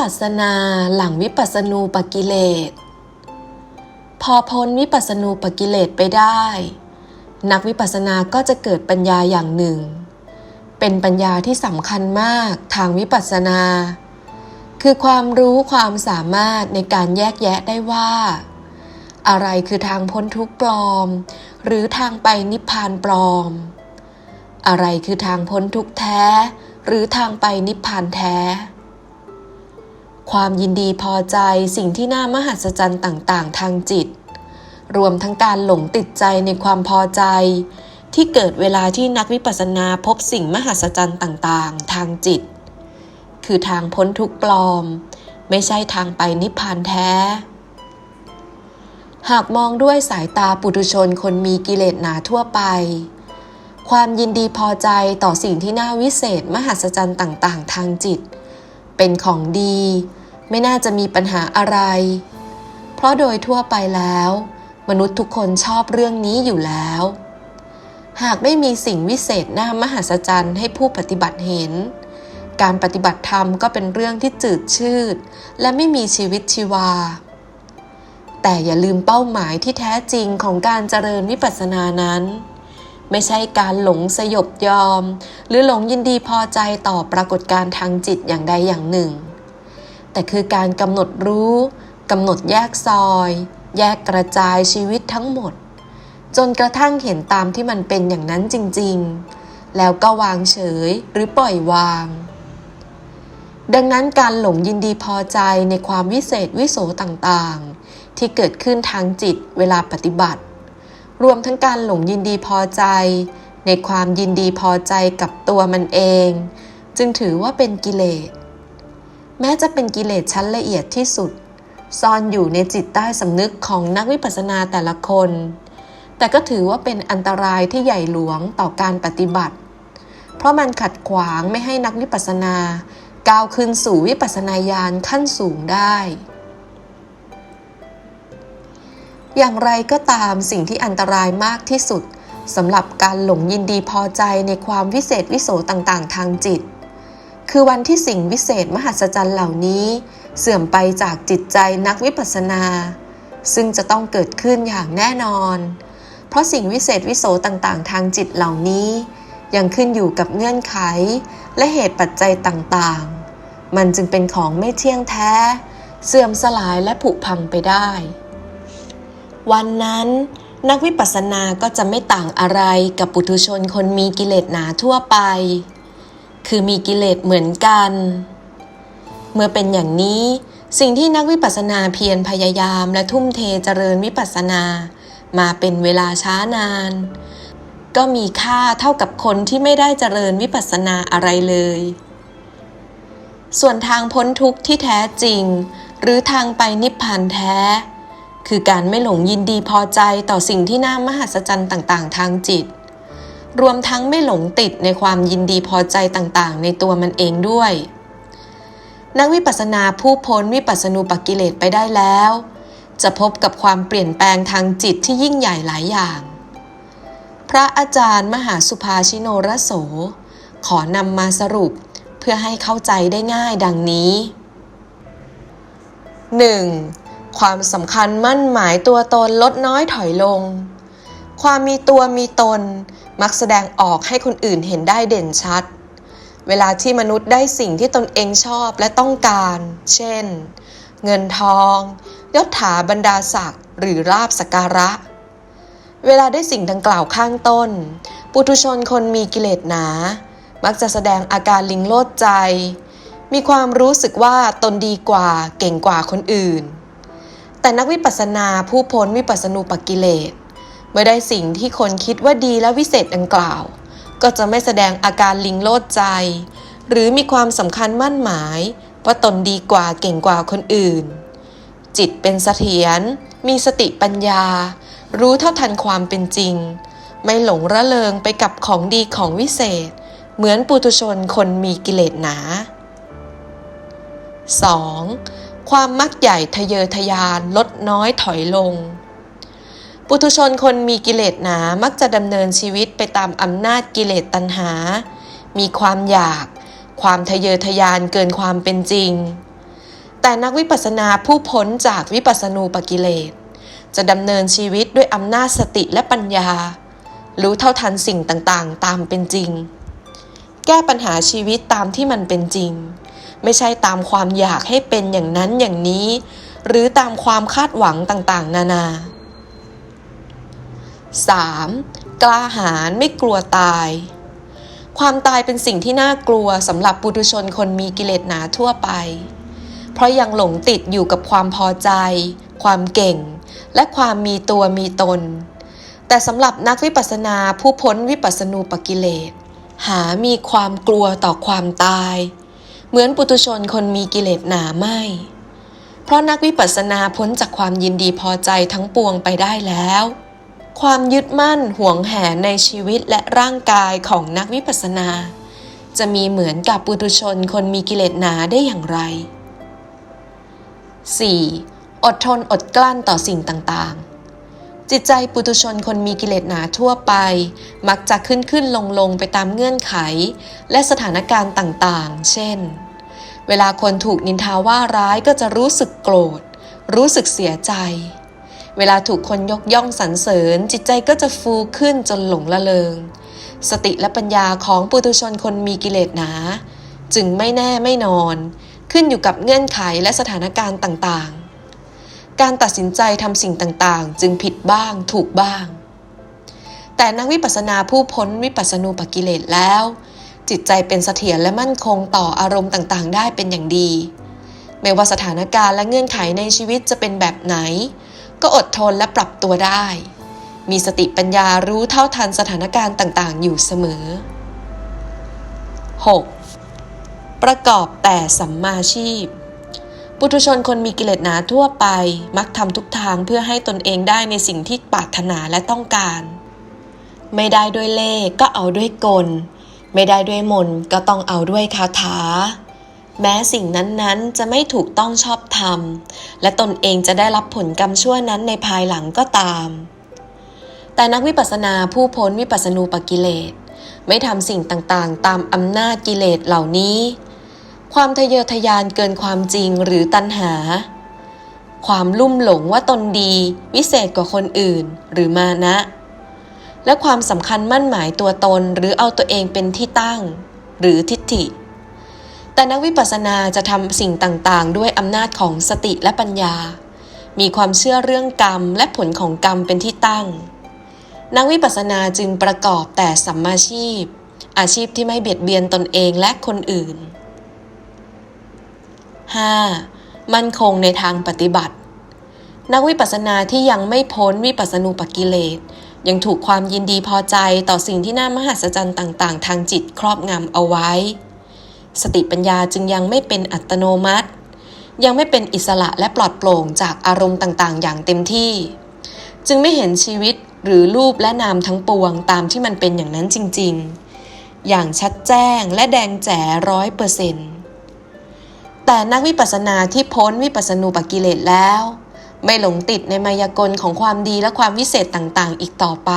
วิปัสสนาหลังวิปัสสนูปกิเลส พอพ้นวิปัสสนูปกิเลสไปได้ นักวิปัสสนาก็จะเกิดปัญญาอย่างหนึ่ง เป็นปัญญาที่สำคัญมากทางวิปัสสนา คือความรู้ความสามารถในการแยกแยะได้ว่า อะไรคือทางพ้นทุกข์ปลอม หรือทางไปนิพพานปลอม อะไรคือทางพ้นทุกข์แท้ หรือทางไปนิพพานแท้ ความยินดีพอใจสิ่งที่น่ามหัศจรรย์ต่างๆ ทางจิต รวมทั้งการหลงติดใจในความพอใจ ที่เกิดเวลาที่นักวิปัสสนาพบสิ่งมหัศจรรย์ต่างๆ ทางจิต คือทางพ้นทุกปลอม ไม่ใช่ทางไปนิพพานแท้ หากมองด้วยสายตาปุถุชนคนมีกิเลสหนาทั่วไป ความยินดีพอใจต่อสิ่งที่น่าวิเศษมหัศจรรย์ต่าง ๆ ทางจิตเป็นของดี ไม่น่าจะมีปัญหาอะไร เพราะโดยทั่วไปแล้ว มนุษย์ทุกคนชอบเรื่องนี้อยู่แล้ว หากไม่มีสิ่งวิเศษน่ามหัศจรรย์ให้ผู้ปฏิบัติเห็น การปฏิบัติธรรมก็เป็นเรื่องที่จืดชืด และไม่มีชีวิตชีวา แต่อย่าลืมเป้าหมายที่แท้จริงของการเจริญวิปัสสนานั้นไม่ใช่การหลงสยบยอม หรือหลงยินดีพอใจต่อปรากฏการณ์ทางจิตอย่างใดอย่างหนึ่ง แต่คือการกำหนดรู้กำหนดแยกซอย แยกกระจายชีวิตทั้งหมด จนกระทั่งเห็นตามที่มันเป็นอย่างนั้นจริงๆ แล้วก็วางเฉยหรือปล่อยวาง ดังนั้นการหลงยินดีพอใจในความวิเศษวิโสต่างๆ ที่เกิดขึ้นทางจิตเวลาปฏิบัติ รวมทั้งการหลงยินดีพอใจ ในความยินดีพอใจกับตัวมันเอง จึงถือว่าเป็นกิเลส แม้จะเป็นกิเลสชั้นละเอียดที่สุด ซ่อนอยู่ในจิตใต้สำนึกของนักวิปัสสนาแต่ละคน แต่ก็ถือว่าเป็นอันตรายที่ใหญ่หลวงต่อการปฏิบัติ เพราะมันขัดขวางไม่ให้นักวิปัสสนาก้าวขึ้นสู่วิปัสสนาญาณขั้นสูงได้ อย่างไรก็ตามสิ่งที่อันตรายมากที่สุดสำหรับการหลงยินดีพอใจในความวิเศษวิโสต่างๆ ทางจิต คือวันที่สิ่งวิเศษมหัศจรรย์เหล่านี้ เสื่อมไปจากจิตใจนักวิปัสสนา ซึ่งจะต้องเกิดขึ้นอย่างแน่นอน เพราะสิ่งวิเศษวิโสต่างๆ ทางจิตเหล่านี้ ยังขึ้นอยู่กับเงื่อนไข และเหตุปัจจัยต่างๆ มันจึงเป็นของไม่เที่ยงแท้ เสื่อมสลายและผุพังไปได้ วันนั้นนักวิปัสสนาก็จะไม่ต่างอะไรกับปุถุชนคนมีกิเลสหนาทั่วไป คือมีกิเลสเหมือนกัน เมื่อเป็นอย่างนี้สิ่งที่นักวิปัสสนาเพียรพยายามและทุ่มเทเจริญวิปัสสนามาเป็นเวลาช้านาน ก็มีค่าเท่ากับคนที่ไม่ได้เจริญวิปัสสนาอะไรเลย ส่วนทางพ้นทุกข์ที่แท้จริง หรือทางไปนิพพานแท้ คือการไม่หลงยินดีพอใจต่อสิ่งที่น่ามหัศจรรย์ต่าง ๆ ทางจิต รวมทั้งไม่หลงติดในความยินดีพอใจต่างๆ ในตัวมันเองด้วย นักวิปัสสนาผู้พ้นวิปัสสนูปกิเลสไปได้แล้ว จะพบกับความเปลี่ยนแปลงทางจิตที่ยิ่งใหญ่หลายอย่าง พระอาจารย์มหาสุภาชิโนรโส ขอนำมาสรุปเพื่อให้เข้าใจได้ง่ายดังนี้ 1. ความสำคัญมั่นหมายตัวตนลดน้อยถอยลง ความมีตัวมีตน มักแสดงออกให้คนอื่นเห็นได้เด่นชัด เวลาที่มนุษย์ได้สิ่งที่ตนเองชอบและต้องการ เช่น เงินทองยศถาบรรดาศักดิ์หรือราบสกการะ เวลาได้สิ่งดังกล่าวข้างต้น ปุถุชนคนมีกิเลสหนา มักจะแสดงอาการลิงโลดใจ มีความรู้สึกว่าตนดีกว่าเก่งกว่าคนอื่น แต่นักวิปัสสนาผู้พ้นวิปัสสนูปกิเลส เมื่อได้สิ่งที่คนคิดว่าดีและวิเศษดังกล่าว ก็จะไม่แสดงอาการลิงโลดใจ หรือมีความสำคัญมั่นหมาย ว่าตนดีกว่าเก่งกว่าคนอื่น จิตเป็นเสถียรมีสติปัญญา รู้เท่าทันความเป็นจริง ไม่หลงระเริงไปกับของดีของวิเศษ เหมือนปุถุชนคนมีกิเลสหนา 2. ความมักใหญ่ทะเยอทะยานลดน้อยถอยลง ปุถุชนคนมีกิเลสหนา มักจะดำเนินชีวิตไปตามอำนาจกิเลสตัณหา มีความอยาก ความทะเยอทะยานเกินความเป็นจริง แต่นักวิปัสสนาผู้พ้นจากวิปัสสนูปกิเลส จะดำเนินชีวิตด้วยอำนาจสติและปัญญา รู้เท่าทันสิ่งต่างๆ ตามเป็นจริง แก้ปัญหาชีวิตตามที่มันเป็นจริง ไม่ใช่ตามความอยากให้เป็นอย่างนั้นอย่างนี้ หรือตามความคาดหวังต่างๆ นานา 3. กล้าหาญไม่กลัวตาย ความตายเป็นสิ่งที่น่ากลัวสำหรับปุถุชนคนมีกิเลสหนาทั่วไป เพราะยังหลงติดอยู่กับความพอใจ ความเก่ง และความมีตัวมีตน แต่สำหรับนักวิปัสสนาผู้พ้นวิปัสสนูปกิเลส หามีความกลัวต่อความตาย เหมือนปุถุชนคนมีกิเลสหนาไม่ เพราะนักวิปัสสนาพ้นจากความยินดีพอใจทั้งปวงไปได้แล้ว ความยึดมั่นห่วงแหนในชีวิตและร่างกายของนักวิปัสสนา จะมีเหมือนกับปุถุชนคนมีกิเลสหนาได้อย่างไร 4. อดทนอดกลั้นต่อสิ่งต่างๆ จิตใจปุถุชนคนมีกิเลสหนาทั่วไป มักจะขึ้นขึ้นลงลงไปตามเงื่อนไข และสถานการณ์ต่างๆ เช่น เวลาคนถูกนินทาว่าร้ายก็จะรู้สึกโกรธ รู้สึกเสียใจ เวลาถูกคนยกย่องสรรเสริญ จิตใจก็จะฟูขึ้นจนหลงละเลง สติและปัญญาของปุถุชนคนมีกิเลสหนา จึงไม่แน่ไม่นอน ขึ้นอยู่กับเงื่อนไขและสถานการณ์ต่างๆ การตัดสินใจทำสิ่งต่างๆ จึงผิดบ้างถูกบ้าง แต่นักวิปัสสนาผู้พ้นวิปัสสนูปกิเลสแล้ว จิตใจเป็นเสถียรและมั่นคงต่ออารมณ์ต่างๆ ได้เป็นอย่างดี ไม่ว่าสถานการณ์และเงื่อนไขในชีวิตจะเป็นแบบไหน ก็อดทนและปรับตัวได้ มีสติปัญญารู้เท่าทันสถานการณ์ต่างๆ อยู่เสมอ 6. ประกอบแต่สัมมาชีพ ปุถุชนคนมีกิเลสหนาทั่วไป มักทำทุกทางเพื่อให้ตนเองได้ในสิ่งที่ปรารถนาและต้องการ ไม่ได้ด้วยเล่ก็เอาด้วยกล ไม่ได้ด้วยมนก็ต้องเอาด้วยคาถา แม้สิ่งนั้นๆ จะไม่ถูกต้องชอบธรรม และตนเองจะได้รับผลกรรมชั่วนั้นในภายหลังก็ตาม แต่นักวิปัสสนาผู้พ้นวิปัสสนูปกิเลส ไม่ทำสิ่งต่างๆ ตามอำนาจกิเลสเหล่านี้ ความทะเยอทะยานเกินความจริงหรือตัณหา ความลุ่มหลงว่าตนดี วิเศษกว่าคนอื่น หรือมานะ และความสำคัญมั่นหมายตัวตนหรือเอาตัวเองเป็นที่ตั้ง หรือทิฏฐิ แต่นักวิปัสสนาจะทำสิ่งต่างๆ ด้วยอำนาจของสติและปัญญา มีความเชื่อเรื่องกรรมและผลของกรรมเป็นที่ตั้ง นักวิปัสสนาจึงประกอบแต่สัมมาชีพ อาชีพที่ไม่เบียดเบียนตนเองและคนอื่น 5. มั่นคงในทางปฏิบัติ นักวิปัสสนาที่ยังไม่พ้นวิปัสสนูปกิเลส ยังถูกความยินดีพอใจต่อสิ่งที่น่ามหัศจรรย์ต่าง ๆ ทางจิตครอบงำเอาไว้ สติปัญญาจึงยังไม่เป็นอัตโนมัติ ยังไม่เป็นอิสระและปลอดโปร่งจากอารมณ์ต่างๆ อย่างเต็มที่ จึงไม่เห็นชีวิตหรือรูปและนามทั้งปวงตามที่มันเป็นอย่างนั้นจริง ๆ อย่างชัดแจ้งและแดงแจ๋ร้อยเปอร์เซ็นต์แต่นักวิปัสสนาที่พ้นวิปัสสนูปกิเลสแล้ว ไม่หลงติดในมายากลของความดีและความวิเศษต่างๆ อีกต่อไป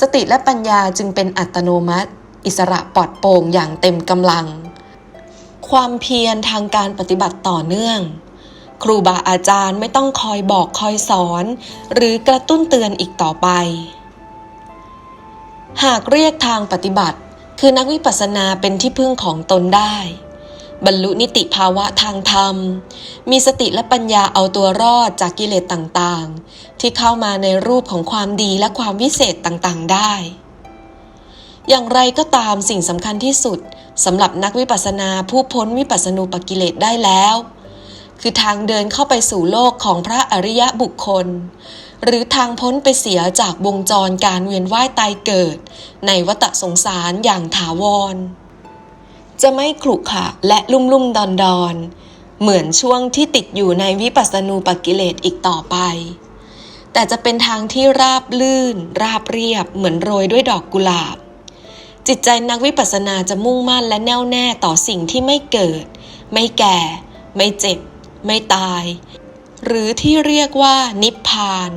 สติและปัญญาจึงเป็นอัตโนมัติ อิสระปลอดโปร่งอย่างเต็มกำลัง ความเพียรทางการปฏิบัติต่อเนื่อง ครูบาอาจารย์ไม่ต้องคอยบอกคอยสอน หรือกระตุ้นเตือนอีกต่อไป หากเรียกทางปฏิบัติ คือนักวิปัสสนาเป็นที่พึ่งของตนได้ บรรลุนิติภาวะทางธรรม มีสติและปัญญาเอาตัวรอดจากกิเลสต่างๆ ที่เข้ามาในรูปของความดีและความวิเศษต่างๆได้ อย่างไรก็ตามสิ่งสำคัญที่สุดสำหรับนักวิปัสสนาผู้พ้นวิปัสสนูปกิเลสได้แล้ว คือทางเดินเข้าไปสู่โลกของพระอริยบุคคล หรือทางพ้นไปเสียจากวงจรการเวียนว่ายตายเกิด ในวัฏสงสารอย่างถาวร จะไม่ขรุขระและลุ่มลุ่มดอนดอนเหมือนช่วงที่ติดอยู่ในวิปัสสนูปกิเลสอีกต่อไป แต่จะเป็นทางที่ราบลื่น ราบเรียบเหมือนโรยด้วยดอกกุหลาบ จิตใจนักวิปัสสนาจะมุ่งมั่นและแน่วแน่ต่อสิ่งที่ไม่เกิด ไม่แก่ ไม่เจ็บ ไม่ตาย หรือที่เรียกว่านิพพาน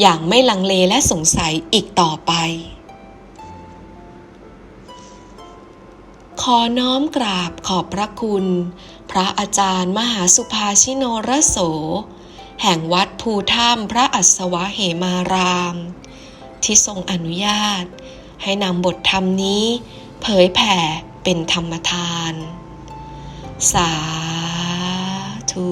อย่างไม่ลังเลและสงสัยอีกต่อไป ขอน้อมกราบขอบพระคุณ พระอาจารย์มหาสุภาชิโนรโส แห่งวัดภูถ้ำพระอัศวะเหมาราม ที่ทรงอนุญาต ให้นำบทธรรมนี้ เผยแผ่เป็นธรรมทาน สาธุ